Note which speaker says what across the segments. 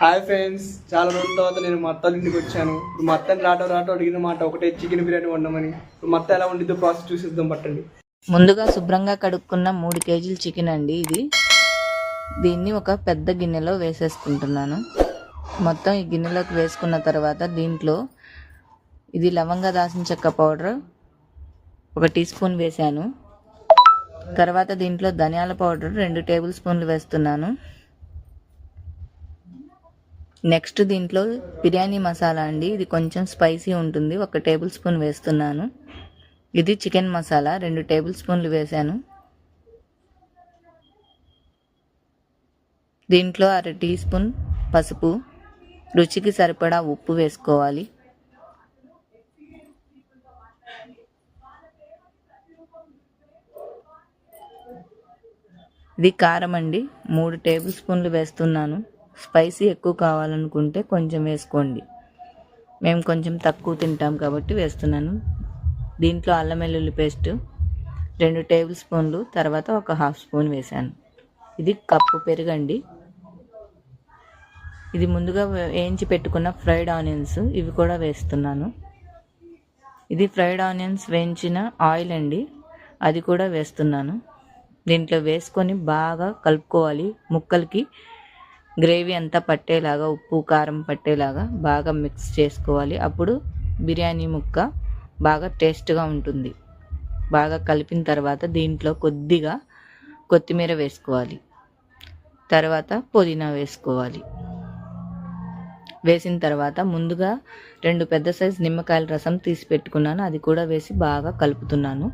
Speaker 1: Hi friends చాలా రోజుల తర్వాత నేను మా అత్త ఇంటికి వచ్చాను. ఇప్పుడు మా అత్తని రాటో రాటో అడిగిన మాట ఒకటే చికెన్ బిర్యానీ వండమని. ఇప్పుడు మా అత్త ఎలా వండిద్దో ప్రాసెస్ చూసిద్దాం పట్టండి.
Speaker 2: ముందుగా శుభ్రంగా కడుక్కున్న మూడు కేజీల చికెన్ అండి ఇది. దీన్ని ఒక పెద్ద గిన్నెలో వేసేసుకుంటున్నాను. మొత్తం ఈ గిన్నెలోకి వేసుకున్న తర్వాత దీంట్లో ఇది లవంగ దాసిన చెక్క పౌడర్ ఒక టీ స్పూన్ వేసాను తర్వాత దీంట్లో ధనియాల పౌడర్ రెండు టేబుల్ స్పూన్లు వేస్తున్నాను. నెక్స్ట్ దీంట్లో బిర్యానీ మసాలా అండి. ఇది కొంచెం స్పైసీ ఉంటుంది. ఒక టేబుల్ స్పూన్ వేస్తున్నాను. ఇది చికెన్ మసాలా. రెండు టేబుల్ స్పూన్లు వేసాను దీంట్లో అర టీ స్పూన్ పసుపు. రుచికి సరిపడా ఉప్పు వేసుకోవాలి. ఇది కారం అండి. మూడు టేబుల్ స్పూన్లు వేస్తున్నాను. స్పైసీ ఎక్కువ కావాలనుకుంటే కొంచెం వేసుకోండి. మేము కొంచెం తక్కువ తింటాం కాబట్టి వేస్తున్నాను. దీంట్లో అల్లం వెల్లుల్లి పేస్ట్ రెండు టేబుల్ స్పూన్లు తర్వాత ఒక హాఫ్ స్పూన్ వేసాను ఇది కప్పు పెరుగండి. ఇది ముందుగా వేయించి పెట్టుకున్న ఫ్రైడ్ ఆనియన్స్ ఇవి కూడా వేస్తున్నాను. ఇది ఫ్రైడ్ ఆనియన్స్ వేయించిన ఆయిల్ అండి అది కూడా వేస్తున్నాను. దీంట్లో వేసుకొని బాగా కలుపుకోవాలి. ముక్కలకి గ్రేవీ అంతా పట్టేలాగా ఉప్పు కారం పట్టేలాగా బాగా మిక్స్ చేసుకోవాలి. అప్పుడు బిర్యానీ ముక్క బాగా టేస్ట్గా ఉంటుంది. బాగా కలిపిన తర్వాత దీంట్లో కొద్దిగా కొత్తిమీర వేసుకోవాలి. తర్వాత పుదీనా వేసుకోవాలి. వేసిన తర్వాత ముందుగా రెండు పెద్ద సైజు నిమ్మకాయల రసం తీసి పెట్టుకున్నాను. అది కూడా వేసి బాగా కలుపుతున్నాను.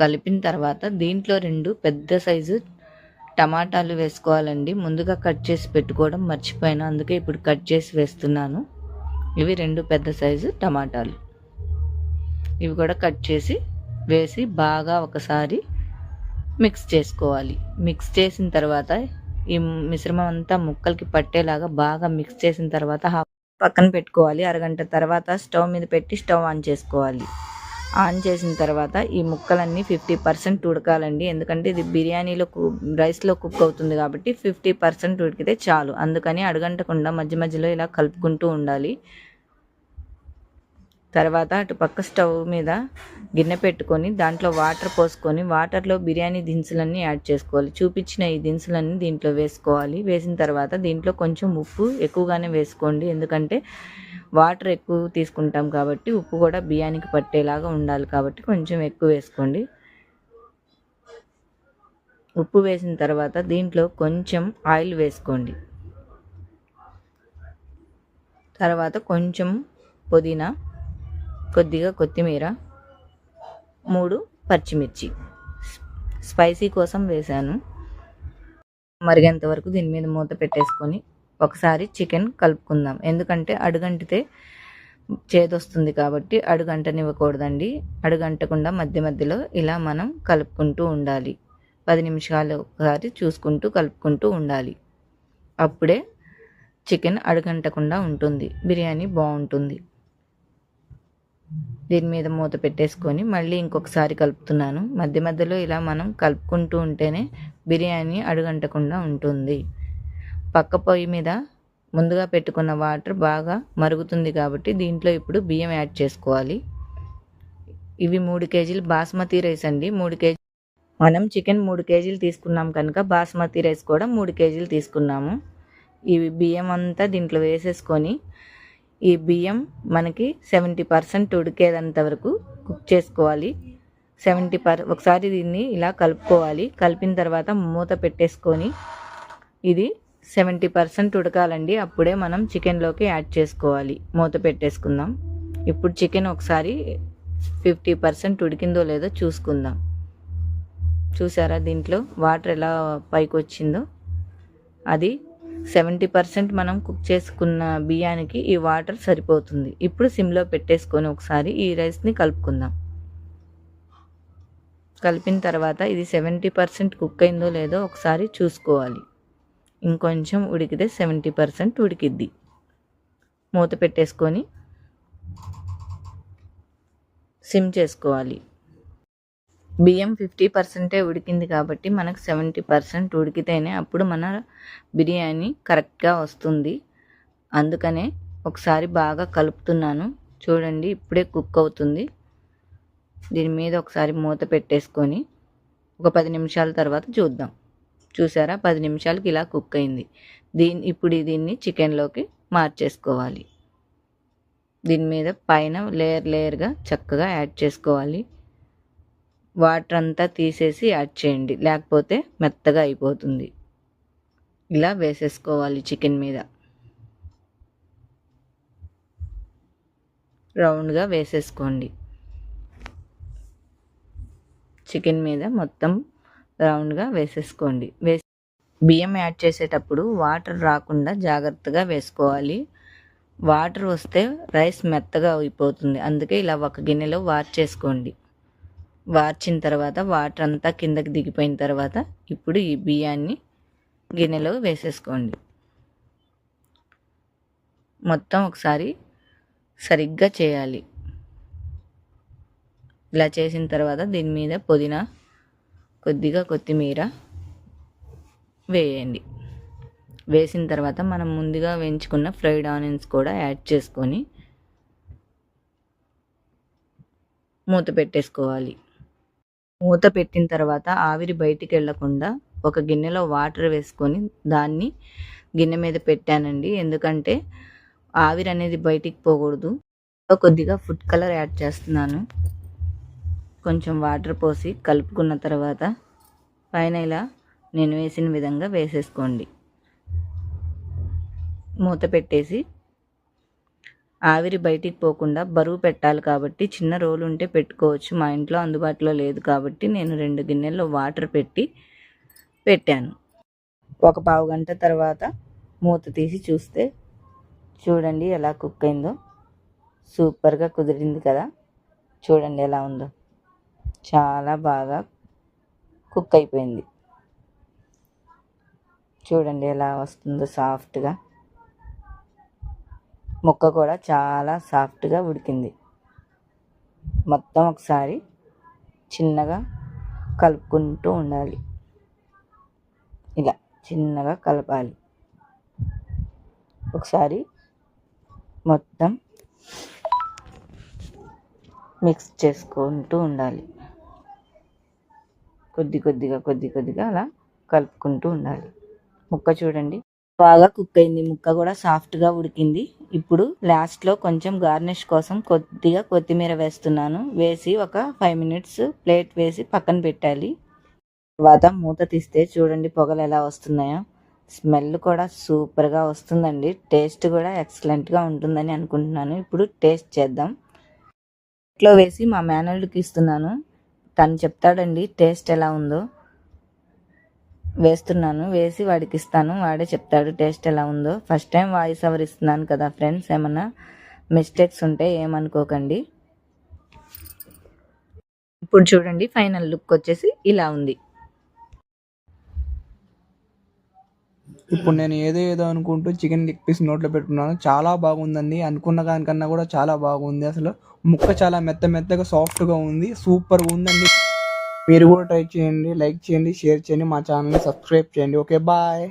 Speaker 2: కలిపిన తర్వాత దీంట్లో రెండు పెద్ద సైజు టమాటాలు వేసుకోవాలండి. ముందుగా కట్ చేసి పెట్టుకోవడం మర్చిపోయాను. అందుకే ఇప్పుడు కట్ చేసి వేస్తున్నాను. ఇవి రెండు పెద్ద సైజు టమాటాలు. ఇవి కూడా కట్ చేసి వేసి బాగా ఒకసారి మిక్స్ చేసుకోవాలి. మిక్స్ చేసిన తర్వాత ఈ మిశ్రమం అంతా ముక్కలకి పట్టేలాగా బాగా మిక్స్ చేసిన తర్వాత పక్కన పెట్టుకోవాలి. అరగంట తర్వాత స్టవ్ మీద పెట్టి స్టవ్ ఆన్ చేసుకోవాలి. ఆన్ చేసిన తర్వాత ఈ ముక్కలన్నీ ఫిఫ్టీ పర్సెంట్ ఉడకాలండి. ఎందుకంటే ఇది బిర్యానీలో రైస్లో కుక్ అవుతుంది కాబట్టి ఫిఫ్టీ పర్సెంట్ ఉడికితే చాలు. అందుకని అడగంటకుండా మధ్య మధ్యలో ఇలా కలుపుకుంటూ ఉండాలి. తర్వాత అటు పక్క స్టవ్ మీద గిన్నె పెట్టుకొని దాంట్లో వాటర్ పోసుకొని వాటర్లో బిర్యానీ దినుసులన్నీ యాడ్ చేసుకోవాలి. చూపించిన ఈ దినుసులన్నీ దీంట్లో వేసుకోవాలి. వేసిన తర్వాత దీంట్లో కొంచెం ఉప్పు ఎక్కువగానే వేసుకోండి. ఎందుకంటే వాటర్ ఎక్కువ తీసుకుంటాం కాబట్టి ఉప్పు కూడా బియ్యానికి పట్టేలాగా ఉండాలి కాబట్టి కొంచెం ఎక్కువ వేసుకోండి. ఉప్పు వేసిన తర్వాత దీంట్లో కొంచెం ఆయిల్ వేసుకోండి. తర్వాత కొంచెం పుదీనా కొద్దిగా కొత్తిమీర మూడు పచ్చిమిర్చి. స్పైసీ కోసం వేశాను. మరిగేంత వరకు దీని మీద మూత పెట్టేసుకొని ఒకసారి చికెన్ కలుపుకుందాం. ఎందుకంటే అడుగంటితే చేదొస్తుంది కాబట్టి అడుగంటనివ్వకూడదండి. అడుగంటకుండా మధ్య మధ్యలో ఇలా మనం కలుపుకుంటూ ఉండాలి. పది నిమిషాలు ఒకసారి చూసుకుంటూ కలుపుకుంటూ ఉండాలి. అప్పుడే చికెన్ అడుగంటకుండా ఉంటుంది. బిర్యానీ బాగుంటుంది. దీని మీద మూత పెట్టేసుకొని మళ్ళీ ఇంకొకసారి కలుపుతున్నాను. మధ్య మధ్యలో ఇలా మనం కలుపుకుంటూ ఉంటేనే బిర్యానీ అడుగంటకుండా ఉంటుంది. పక్క పొయ్యి మీద ముందుగా పెట్టుకున్న వాటర్ బాగా మరుగుతుంది కాబట్టి దీంట్లో ఇప్పుడు బియ్యం యాడ్ చేసుకోవాలి. ఇవి మూడు కేజీలు బాస్మతి రైస్ అండి. మూడు కేజీ మనం చికెన్ మూడు కేజీలు తీసుకున్నాం కనుక బాస్మతి రైస్ కూడా మూడు కేజీలు తీసుకున్నాము. ఇవి బియ్యం అంతా దీంట్లో వేసేసుకొని ఈ బియ్యం మనకి సెవెంటీ పర్సెంట్ ఉడికేదంత వరకు కుక్ చేసుకోవాలి. సెవెంటీ పర్ ఒకసారి దీన్ని ఇలా కలుపుకోవాలి. కలిపిన తర్వాత మూత పెట్టేసుకొని ఇది సెవెంటీ పర్సెంట్ ఉడకాలండి. అప్పుడే మనం చికెన్లోకి యాడ్ చేసుకోవాలి. మూత పెట్టేసుకుందాం. ఇప్పుడు చికెన్ ఒకసారి ఫిఫ్టీ పర్సెంట్ ఉడికిందో లేదో చూసుకుందాం. చూసారా దీంట్లో వాటర్ ఎలా పైకి వచ్చిందో అది సెవెంటీ పర్సెంట్ మనం కుక్ చేసుకున్న బియ్యానికి ఈ వాటర్ సరిపోతుంది. ఇప్పుడు సిమ్లో పెట్టేసుకొని ఒకసారి ఈ రైస్ని కలుపుకుందాం. కలిపిన తర్వాత ఇది సెవెంటీ పర్సెంట్ కుక్ అయిందో లేదో ఒకసారి చూసుకోవాలి. ఇంకొంచెం ఉడికితే సెవెంటీ పర్సెంట్ ఉడికిద్ది. మూత పెట్టేసుకొని సిమ్ చేసుకోవాలి. బియ్యం ఫిఫ్టీ పర్సెంటే ఉడికింది కాబట్టి మనకు సెవెంటీ పర్సెంట్ ఉడికితేనే అప్పుడు మన బిర్యానీ కరెక్ట్గా వస్తుంది. అందుకనే ఒకసారి బాగా కలుపుతున్నాను. చూడండి ఇప్పుడే కుక్ అవుతుంది. దీని మీద ఒకసారి మూత పెట్టేసుకొని ఒక పది నిమిషాల తర్వాత చూద్దాం. చూసారా? పది నిమిషాలకి ఇలా కుక్ అయింది. దీన్ని ఇప్పుడు దీన్ని చికెన్లోకి మార్చేసుకోవాలి. దీని మీద పైన లేయర్ లేయర్గా చక్కగా యాడ్ చేసుకోవాలి. వాటర్ అంతా తీసేసి యాడ్ చేయండి. లేకపోతే మెత్తగా అయిపోతుంది. ఇలా వేసేసుకోవాలి చికెన్ మీద. రౌండ్గా వేసేసుకోండి. చికెన్ మీద మొత్తం రౌండ్గా వేసేసుకోండి. వేసి బియ్యం యాడ్ చేసేటప్పుడు వాటర్ రాకుండా జాగ్రత్తగా వేసుకోవాలి. వాటర్ వస్తే రైస్ మెత్తగా అయిపోతుంది. అందుకే ఇలా ఒక గిన్నెలో వార్ చేసుకోండి. వార్చిన తర్వాత వాటర్ అంతా కిందకి దిగిపోయిన తర్వాత ఇప్పుడు ఈ బియ్యాన్ని గిన్నెలో వేసేసుకోండి. మొత్తం ఒకసారి సరిగ్గా చేయాలి. ఇలా చేసిన తర్వాత దీని మీద పుదీనా కొద్దిగా కొత్తిమీర వేయండి. వేసిన తర్వాత మనం ముందుగా వేయించుకున్న ఫ్రైడ్ ఆనియన్స్ కూడా యాడ్ చేసుకొని మూత పెట్టేసుకోవాలి. మూత పెట్టిన తర్వాత ఆవిరి బయటికి వెళ్ళకుండా ఒక గిన్నెలో వాటర్ వేసుకొని దాన్ని గిన్నె మీద పెట్టానండి. ఎందుకంటే ఆవిరి అనేది బయటికి పోకూడదు. కొద్దిగా ఫుడ్ కలర్ యాడ్ చేస్తున్నాను. కొంచెం వాటర్ పోసి కలుపుకున్న తర్వాత పైన ఇలా నేను వేసిన విధంగా వేసేసుకోండి. మూత పెట్టేసి ఆవిరి బయటికి పోకుండా బరువు పెట్టాలి కాబట్టి చిన్న రోలు ఉంటే పెట్టుకోవచ్చు. మా ఇంట్లో అందుబాటులో లేదు కాబట్టి నేను రెండు గిన్నెల్లో వాటర్ పెట్టి పెట్టాను. ఒక పావు గంట తర్వాత మూత తీసి చూస్తే చూడండి ఎలా కుక్ అయిందో. సూపర్గా కుదిరింది కదా. చూడండి ఎలా ఉందో. చాలా బాగా కుక్ అయిపోయింది. చూడండి ఎలా వస్తుందో సాఫ్ట్గా. ముక్క కూడా చాలా సాఫ్ట్గా ఉడికింది. మొత్తం ఒకసారి చిన్నగా కలుపుకుంటూ ఉండాలి. ఇలా చిన్నగా కలపాలి. ఒకసారి మొత్తం మిక్స్ చేసుకుంటూ ఉండాలి. కొద్ది కొద్దిగా కొద్ది కొద్దిగా అలా కలుపుకుంటూ ఉండాలి. ముక్క చూడండి. బాగా కుక్ అయింది. ముక్క కూడా సాఫ్ట్గా ఉడికింది. ఇప్పుడు లాస్ట్లో కొంచెం గార్నిష్ కోసం కొద్దిగా కొత్తిమీర వేస్తున్నాను. వేసి ఒక ఫైవ్ మినిట్స్ ప్లేట్ వేసి పక్కన పెట్టాలి. తర్వాత మూత తీస్తే చూడండి పొగలు ఎలా వస్తున్నాయో. స్మెల్ కూడా సూపర్గా వస్తుందండి. టేస్ట్ కూడా ఎక్సలెంట్గా ఉంటుందని అనుకుంటున్నాను. ఇప్పుడు టేస్ట్ చేద్దాం. ప్లేట్లో వేసి మా మేనల్డ్కి ఇస్తున్నాను. తను చెప్తాడండి టేస్ట్ ఎలా ఉందో. వేస్తున్నాను వేసి వాడికి ఇస్తాను. వాడే చెప్తాడు టేస్ట్ ఎలా ఉందో. ఫస్ట్ టైం వాయిస్ ఓవర్ ఇస్తున్నాను కదా ఫ్రెండ్స్ ఏమన్నా మిస్టేక్స్ ఉంటే ఏమనుకోకండి. ఇప్పుడు చూడండి ఫైనల్ లుక్ వచ్చేసి ఇలా ఉంది.
Speaker 1: ఇప్పుడు నేను ఏదో ఏదో అనుకుంటూ చికెన్ లెగ్ పీస్ నోట్లో పెట్టుకున్నాను. చాలా బాగుందండి. అనుకున్న దానికన్నా కూడా చాలా బాగుంది. అసలు ముక్క చాలా మెత్త మెత్తగా సాఫ్ట్గా ఉంది. సూపర్గా ఉందండి. మీరు కూడా ట్రై చేయండి లైక్ చేయండి షేర్ చేయండి మా ఛానల్ని సబ్స్క్రైబ్ చేయండి. Okay bye